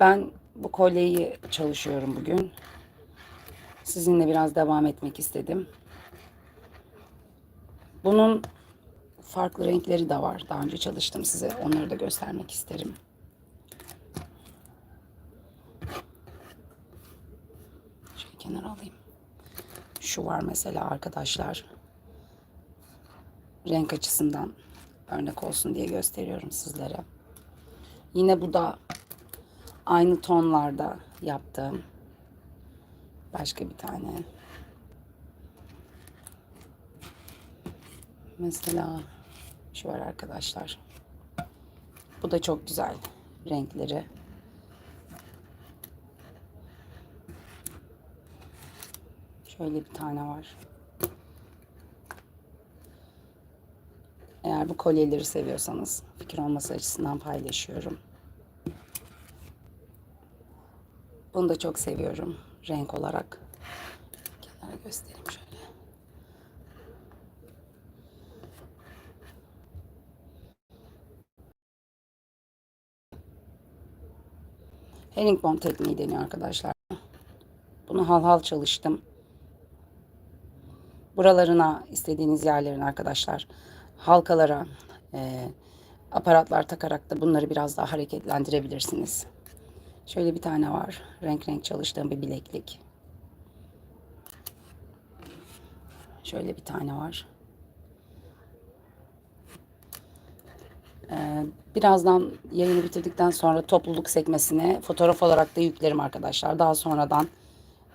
Ben bu kolyeyi çalışıyorum bugün. Sizinle biraz devam etmek istedim. Bunun farklı renkleri de var. Daha önce çalıştım size. Onları da göstermek isterim. Şöyle kenara alayım. Şu var mesela arkadaşlar. Renk açısından örnek olsun diye gösteriyorum sizlere. Yine bu da aynı tonlarda yaptığım başka bir tane. Mesela şu var arkadaşlar. Bu da çok güzel renkleri. Şöyle bir tane var. Eğer bu kolyeleri seviyorsanız fikir olması açısından paylaşıyorum. Bunu da çok seviyorum renk olarak. Kenara göstereyim şöyle. Herringbone tekniği deniyor arkadaşlar. Bunu hal hal çalıştım. Buralarına istediğiniz yerlerin arkadaşlar halkalara e, aparatlar takarak da bunları biraz daha hareketlendirebilirsiniz. Şöyle bir tane var. Renk renk çalıştığım bir bileklik. Şöyle bir tane var. Ee, birazdan yayını bitirdikten sonra topluluk sekmesine fotoğraf olarak da yüklerim arkadaşlar. Daha sonradan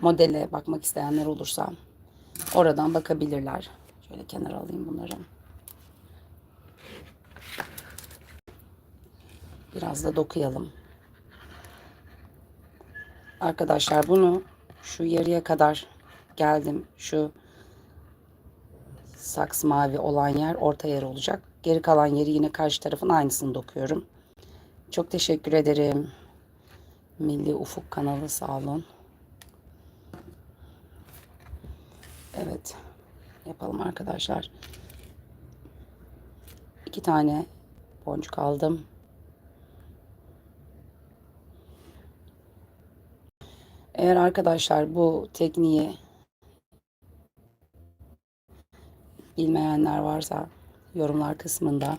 modele bakmak isteyenler olursa oradan bakabilirler. Şöyle kenara alayım bunları. Biraz da dokuyalım. Arkadaşlar bunu şu yarıya kadar geldim. Şu saks mavi olan yer orta yer olacak. Geri kalan yeri yine karşı tarafın aynısını dokuyorum. Çok teşekkür ederim. Milli Ufuk kanalı sağ olun. Evet. Yapalım arkadaşlar. İki tane boncuk aldım. Eğer arkadaşlar bu tekniği bilmeyenler varsa yorumlar kısmında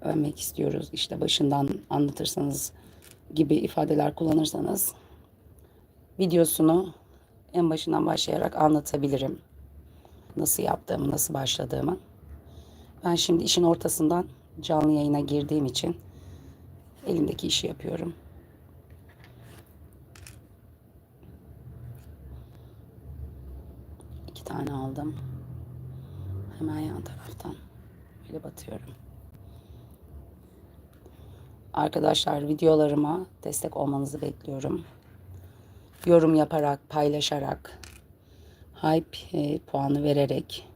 öğrenmek istiyoruz. İşte başından anlatırsanız gibi ifadeler kullanırsanız videosunu en başından başlayarak anlatabilirim. Nasıl yaptığımı, nasıl başladığımı. Ben şimdi işin ortasından canlı yayına girdiğim için elimdeki işi yapıyorum. İki tane aldım. Hemen yan taraftan böyle batıyorum. Arkadaşlar videolarıma destek olmanızı bekliyorum. Yorum yaparak, paylaşarak, hype e, puanı vererek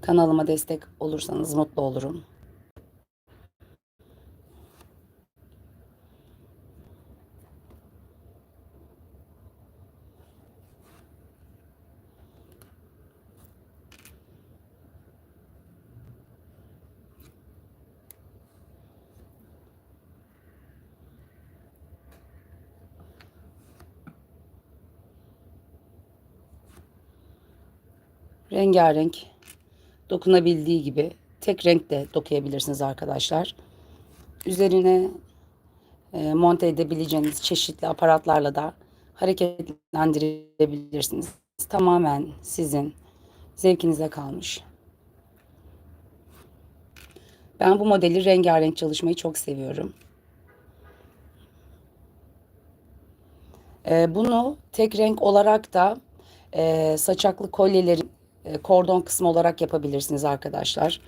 kanalıma destek olursanız mutlu olurum. Rengarenk dokunabildiği gibi tek renk de dokuyabilirsiniz arkadaşlar. Üzerine e, monte edebileceğiniz çeşitli aparatlarla da hareketlendirebilirsiniz. Tamamen sizin zevkinize kalmış. Ben bu modeli rengarenk çalışmayı çok seviyorum. E, bunu tek renk olarak da e, saçaklı kolyelerin e, kordon kısmı olarak yapabilirsiniz arkadaşlar.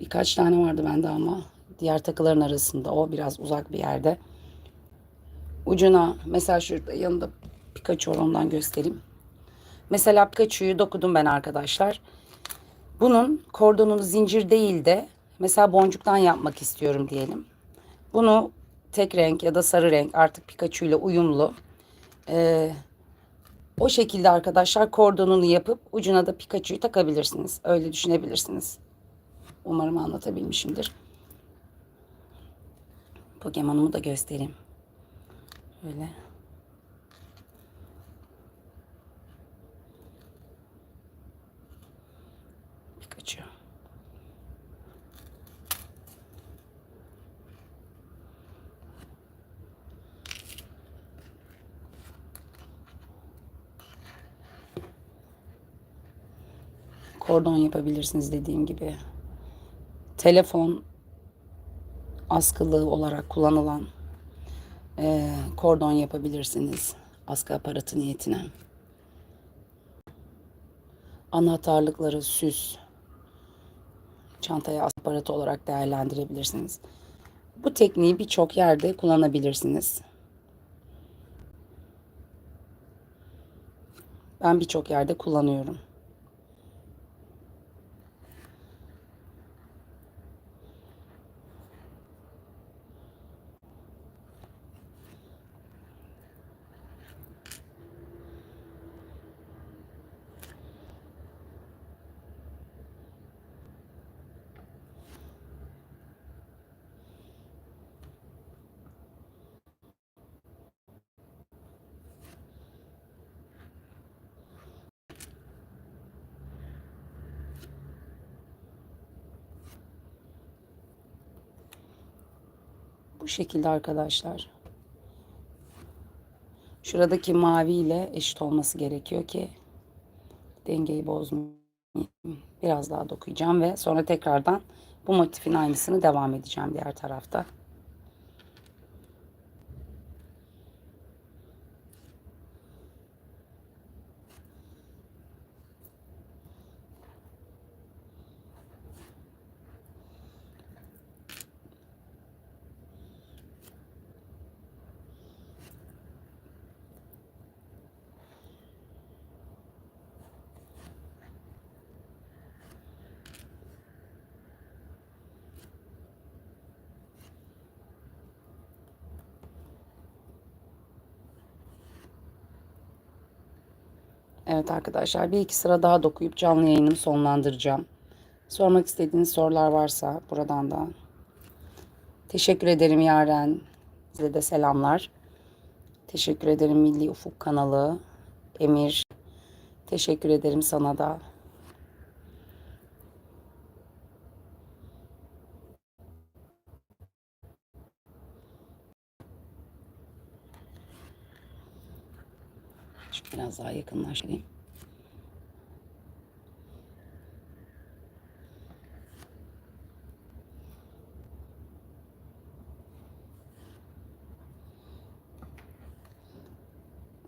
Birkaç tane vardı bende ama diğer takıların arasında o biraz uzak bir yerde. Ucuna mesela şurada yanında Pikachu var ondan göstereyim. Mesela Pikachu'yu dokudum ben arkadaşlar. Bunun kordonunu zincir değil de mesela boncuktan yapmak istiyorum diyelim. Bunu tek renk ya da sarı renk artık Pikachu ile uyumlu. Ee, o şekilde arkadaşlar kordonunu yapıp ucuna da Pikachu'yu takabilirsiniz. Öyle düşünebilirsiniz. Umarım anlatabilmişimdir. Pokemon'umu da göstereyim. Böyle. Pikachu. Kordon yapabilirsiniz dediğim gibi. Telefon askılı olarak kullanılan eee, kordon yapabilirsiniz. Askı aparatı niyetine. Anahtarlıkları süs çantaya aparatı olarak değerlendirebilirsiniz. Bu tekniği birçok yerde kullanabilirsiniz. Ben birçok yerde kullanıyorum. Bu şekilde arkadaşlar. Şuradaki mavi ile eşit olması gerekiyor ki dengeyi bozmayayım. Biraz daha dokuyacağım ve sonra tekrardan bu motifin aynısını devam edeceğim diğer tarafta. Evet arkadaşlar bir iki sıra daha dokuyup canlı yayınımı sonlandıracağım. Sormak istediğiniz sorular varsa buradan da. Teşekkür ederim Yaren. Size de selamlar. Teşekkür ederim Milli Ufuk kanalı. Emir. Teşekkür ederim sana da. Şu biraz daha yakınlaştırayım.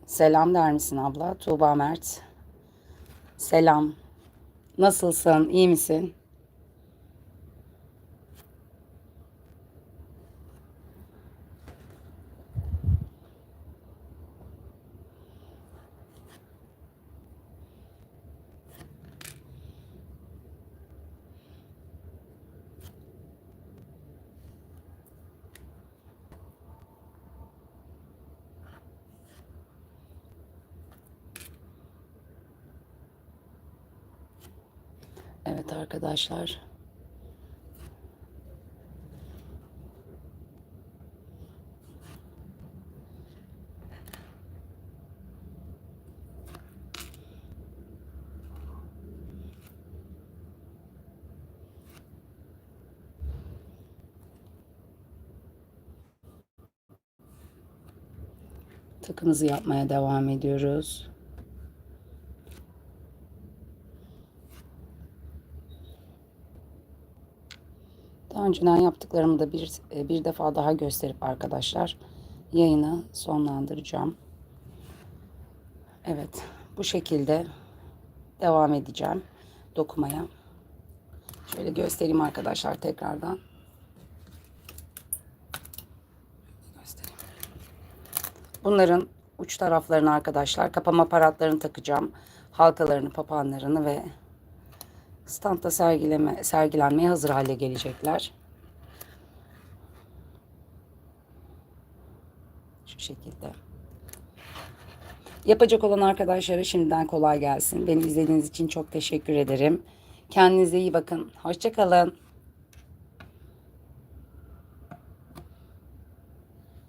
Selam der misin abla? Tuğba Mert. Selam. Nasılsın? İyi misin? Evet arkadaşlar. Takımızı yapmaya devam ediyoruz. Daha önceden yaptıklarımı da bir, e, bir defa daha gösterip arkadaşlar yayını sonlandıracağım. Evet bu şekilde devam edeceğim dokumaya. Şöyle göstereyim arkadaşlar tekrardan. Bunların uç taraflarını arkadaşlar kapama aparatlarını takacağım. Halkalarını, papağanlarını ve standta sergileme, sergilenmeye hazır hale gelecekler. Şu şekilde. Yapacak olan arkadaşlara şimdiden kolay gelsin. Beni izlediğiniz için çok teşekkür ederim. Kendinize iyi bakın. Hoşçakalın.